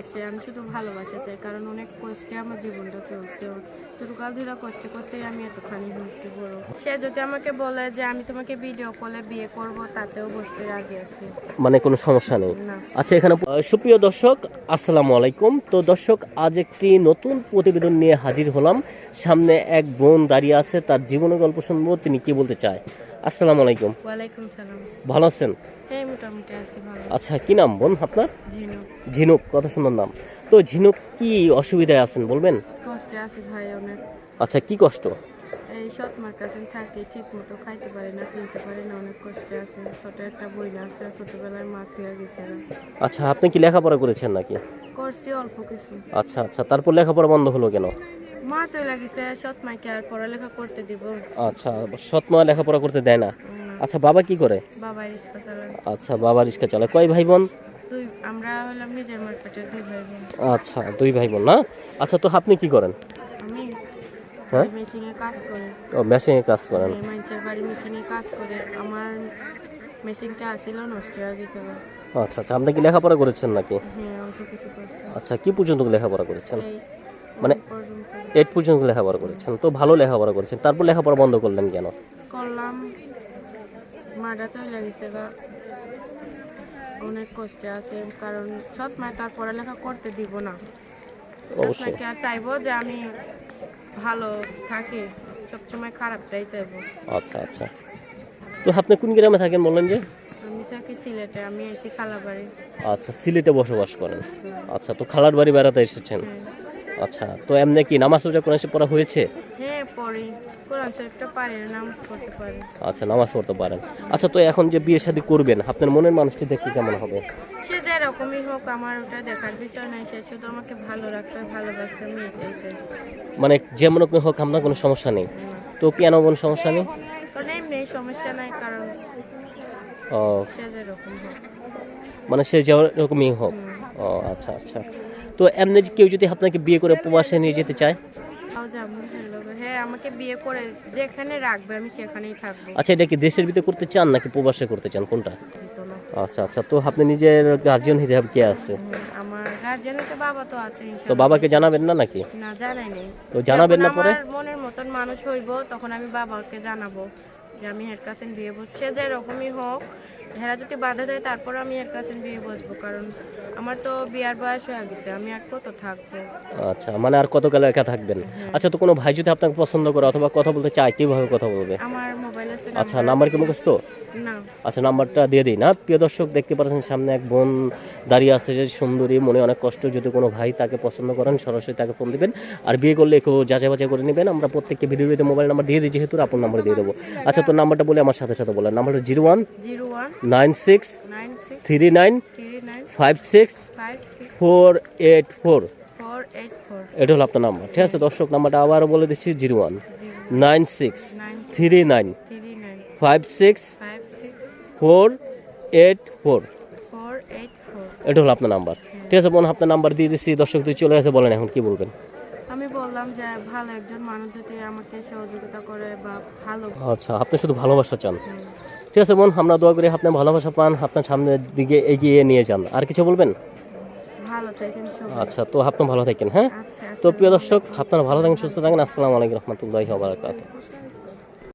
ভালোবাসে আমি শুধু ভালোবাসা চাই কারণ অনেক কষ্টে আমার জীবনটা চলছে। ছোটকাল ধরে কষ্টে কষ্টেই আমি এতখানি হয়েছি বড়। সে যদি আমাকে বলে যে আমি তোমাকে ভিডিও কলে বিয়ে করব তাতেও বসতে রাজি আছি। মানে কোনো সমস্যা নেই। আচ্ছা এখানে সুপ্রিয় দর্শক আসসালামু আলাইকুম। তো দর্শক আজ একটি নতুন প্রতিবেদন নিয়ে হাজির হলাম। সামনে এক বোন দাঁড়িয়ে আছে তার জীবনের গল্প শুনব তিনি কি বলতে চায়? আসসালামু আলাইকুম। ওয়ালাইকুম সালাম। ভালো আছেন? হ্যাঁ মোটামুটি আছি ভালো। আচ্ছা কি নাম বোন আপনার? ঝিনু ঝিনুক কত সুন্দর নাম। তো ঝিনুক কি অসুবিধায় আছেন বলবেন? কষ্টে আছি ভাই অনেক। আচ্ছা কি কষ্ট? এই সৎ মার কাছে থাকি ঠিক মতো খাইতে পারি না কিনতে পারি না অনেক কষ্টে আছে। ছোট একটা বই আছে ছোটবেলায় মা থুয়ে গেছে আচ্ছা আপনি কি লেখাপড়া করেছেন নাকি? করছি অল্প কিছু। আচ্ছা আচ্ছা তারপর লেখাপড়া বন্ধ হলো কেন? মা চলে গেছে সৎ মাকে আর পড়ালেখা করতে দিব। আচ্ছা সৎ মা লেখাপড়া করতে দেয় না? আচ্ছা বাবা কি করে? বাবা রিক্সা চালায়। আচ্ছা বাবা রিক্সা চালায়। কয় ভাই বোন? দুই আমরা হলাম নিজের মার্কেটের দুই ভাই বোন। আচ্ছা দুই ভাই বোন না? আচ্ছা তো আপনি কি করেন? আমি হ্যাঁ? মেশিনে কাজ করি। ও মেশিনে কাজ করেন। এই মানুষের বাড়ি মেশিনে কাজ করে। আমার মেশিনটা আসছিল নষ্ট হয়ে গেছে আচ্ছা আচ্ছা আপনি কি লেখাপড়া করেছেন নাকি? হ্যাঁ অল্প কিছু করছে। আচ্ছা কি পর্যন্ত লেখাপড়া করেছেন? মানে এইট পর্যন্ত লেখাপড়া করেছেন তো ভালো লেখাপড়া করেছেন। তারপর লেখাপড়া বন্ধ করলেন কেন? করলাম। মাটা চলে গেছে অনেক কষ্টে আছে কারণ সৎ মায় তার পড়ালেখা করতে দিব না। অবশ্যই। আর চাইব যে আমি ভালো থাকি সবসময় খারাপটাই চাইব। আচ্ছা আচ্ছা। তো আপনি কোন গ্রামে থাকেন বললেন যে? আমি থাকি সিলেটে আমি আইছি খালাবাড়ি। আচ্ছা সিলেটে বসবাস করেন। আচ্ছা তো খালার বাড়ি বেড়াতে এসেছেন। হ্যাঁ। আচ্ছা তো এমনি কি নামাজ রোজা কোরআন শরীফ পড়া হয়েছে? হ্যাঁ পড়ি। কোরআন শরীফটা পারি নামাজ পড়তে পারি। আচ্ছা নামাজ পড়তে পারেন। আচ্ছা তো এখন যে বিয়ে শাদী করবেন আপনার মনের মানুষটি দেখতে কেমন হবে? সে যে রকমই হোক আমার ওটা দেখার বিষয় নাই। সে শুধু আমাকে ভালো রাখতে ভালোবাসতে আমি এটাই চাই। মানে যেমন কোনো হোক আপনার কোনো সমস্যা নেই। তো কেন কোনো সমস্যা নেই? কারণ এমনি সমস্যা নাই কারণ ও। সে যে রকম হোক। মানে সে যেরকমই হোক। ও আচ্ছা আচ্ছা। তো এমনি কেউ যদি আপনাকে বিয়ে করে প্রবাসে নিয়ে যেতে চায়? হ্যাঁ আমাকে বিয়ে করে যেখানে রাখবে আমি সেখানেই থাকব। আচ্ছা এটা কি দেশের ভিতরে করতে চান নাকি প্রবাসে করতে চান? কোনটা? আচ্ছা আচ্ছা তো আপনি নিজের গার্জিয়ান হিসেবে কে আছে? আমার গার্জেনের তো বাবা তো আছে তো বাবাকে জানাবেন না নাকি? না তো জানাবেন না পরে? মনের মতন মানুষ হইব তখন আমি বাবাকে জানাব যে আমি হেড কাছেন বিয়ে বসবো সে যে রকমই হোক হেরা যদি বাধা দেয় তারপর আমি এক কাছেন বিয়ে বসবো কারণ আমার তো বিয়ার বয়স হয়ে গেছে আমি আর কত থাকব? আচ্ছা মানে আর কত কাল একা থাকবেন? আচ্ছা তো কোনো ভাই যদি আপনাকে পছন্দ করে অথবা কথা বলতে চায় কীভাবে কথা বলবে? আমার আচ্ছা নাম্বার কি মুখস্থ? না। আচ্ছা নাম্বারটা দিয়ে দিই। না প্রিয় দর্শক দেখতে পাচ্ছেন সামনে এক বোন দাঁড়িয়ে আছে যে সুন্দরী মনে অনেক কষ্ট যদি কোনো ভাই তাকে পছন্দ করেন সরাসরি তাকে ফোন দিবেন। আর বিয়ে করলে একটু যাচাই বাছাই করে নেবেন। আমরা প্রত্যেককে ভিডিওতে মোবাইল নাম্বার দিয়ে দিই যেহেতু আপন নাম্বার দিয়ে দেবো। আচ্ছা তোর নাম্বারটা বলে আমার সাথে সাথে বলেন। নাম্বারটা zero one zero one nine six three nine five six four eight four এটা হলো আপনার নাম্বার ঠিক আছে? দর্শক নাম্বারটা আবারও বলে দিচ্ছি zero one nine six three nine five six four eight four এটা হলো আপনার নাম্বার। ঠিক আছে বোন আপনার নাম্বার দিয়ে দিচ্ছি। দর্শক তুই চলে আসে বলেন এখন কি বলবেন? আমি বললাম যে ভালো একজন মানুষ যদি আমাকে সহযোগিতা করে বা ভালো আচ্ছা আপনি শুধু ভালোবাসা চান। ঠিক আছে বোন আমরা দোয়া করি আপনি ভালোবাসা পান আপনার সামনের দিকে এগিয়ে নিয়ে যান। আর কিছু বলবেন? আচ্ছা তো আপনি ভালো থাকেন হ্যাঁ? আচ্ছা তো প্রিয় দর্শক আপনারা ভালো থাকেন সুস্থ থাকেন। আসসালামু আলাইকুম রহমতুল্লাহি বারাকাতুহু।